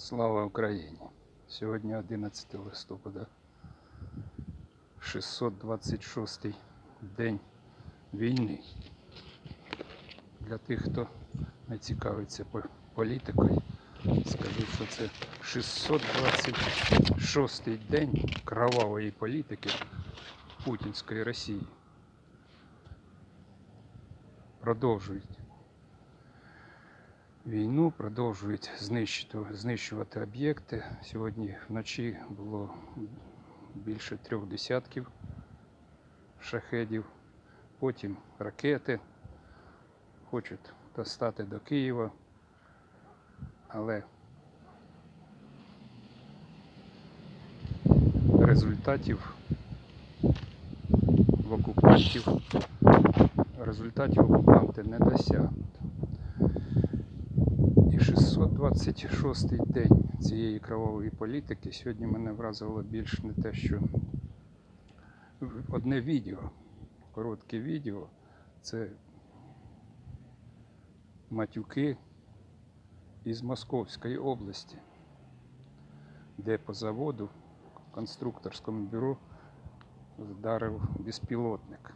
Слава Україні! Сьогодні 11 листопада, 626 день війни. Для тих, хто не цікавиться політикою, скажу, що це 626 день кровавої політики путінської Росії. Продовжують війну, продовжують знищувати, знищувати об'єкти. Сьогодні вночі було більше трьох десятків шахедів, потім ракети. Хочуть достати до Києва, але результатів в окупантів результатів окупанти не досягли. 626 день цієї кровавої політики. Сьогодні мене вразило більш не те, що одне відео, коротке відео це матюки із Московської області, де по заводу в конструкторському бюро вдарив безпілотник.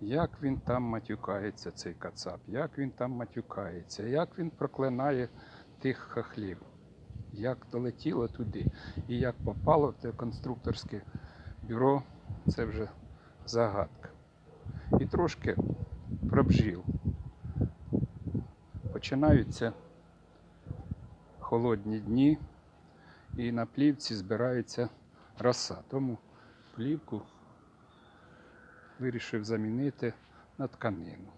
Як він там матюкається, цей кацап, як він там матюкається, як він проклинає тих хахлів, як долетіло туди і як попало в те конструкторське бюро, це вже загадка. І трошки про бджіл. Починаються холодні дні, і на плівці збирається роса. Тому плівку вирішив замінити на тканину.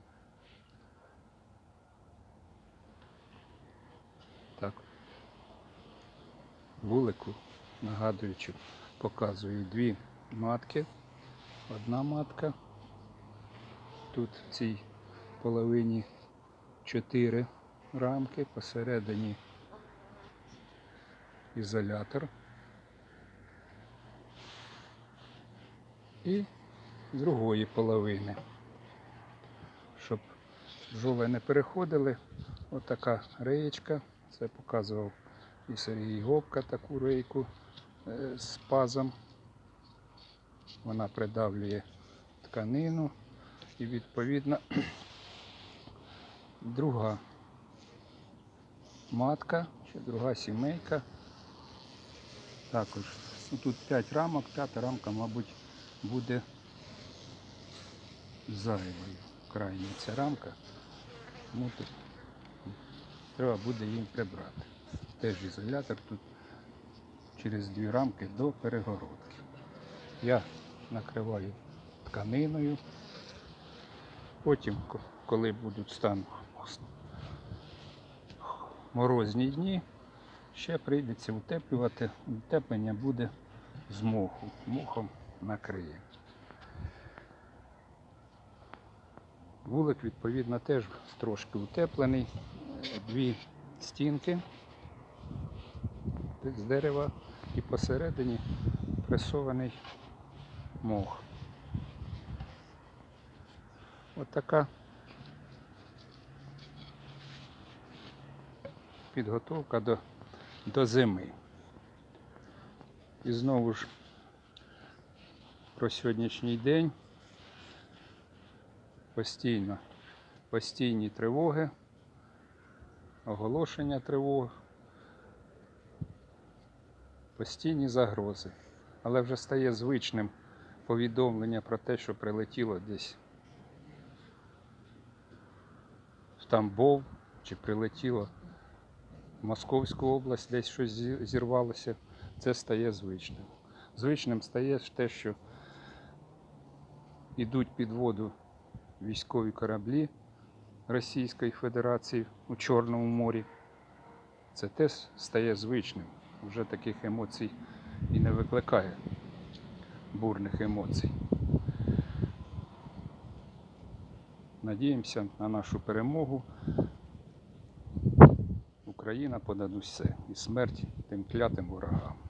Так. Вулику, нагадуючи, показую дві матки. Одна матка. Тут в цій половині чотири рамки, посередині ізолятор. І другої половини. Щоб бджоли не переходили. Отака реєчка. Це показував і Сергій Гопка таку рейку е, з пазом. Вона придавлює тканину і відповідно друга матка чи друга сімейка. Також тут 5 рамок, п'ята рамка, мабуть, буде зайвою крайня ця рамка. Тому тут треба буде їм прибрати. Теж ізолятор тут через дві рамки до перегородки. Я накриваю тканиною. Потім, коли будуть стан морозні дні, ще прийдеться утеплювати. Утеплення буде з моху. Мохом накриє. Вулик, відповідно, теж трошки утеплений. Дві стінки з дерева і посередині пресований мох. От така підготовка до, до зими. І знову ж про сьогоднішній день постійно постійні тривоги, оголошення тривог, постійні загрози. Але вже стає звичним повідомлення про те, що прилетіло десь в Тамбов чи прилетіло в Московську область, десь щось зірвалося. Це стає звичним. Звичним стає те, що йдуть під воду військові кораблі Російської Федерації у Чорному морі. Це теж стає звичним. Вже таких емоцій і не викликає бурних емоцій. Надіємося на нашу перемогу. Україна понад усе і смерть тим клятим ворогам.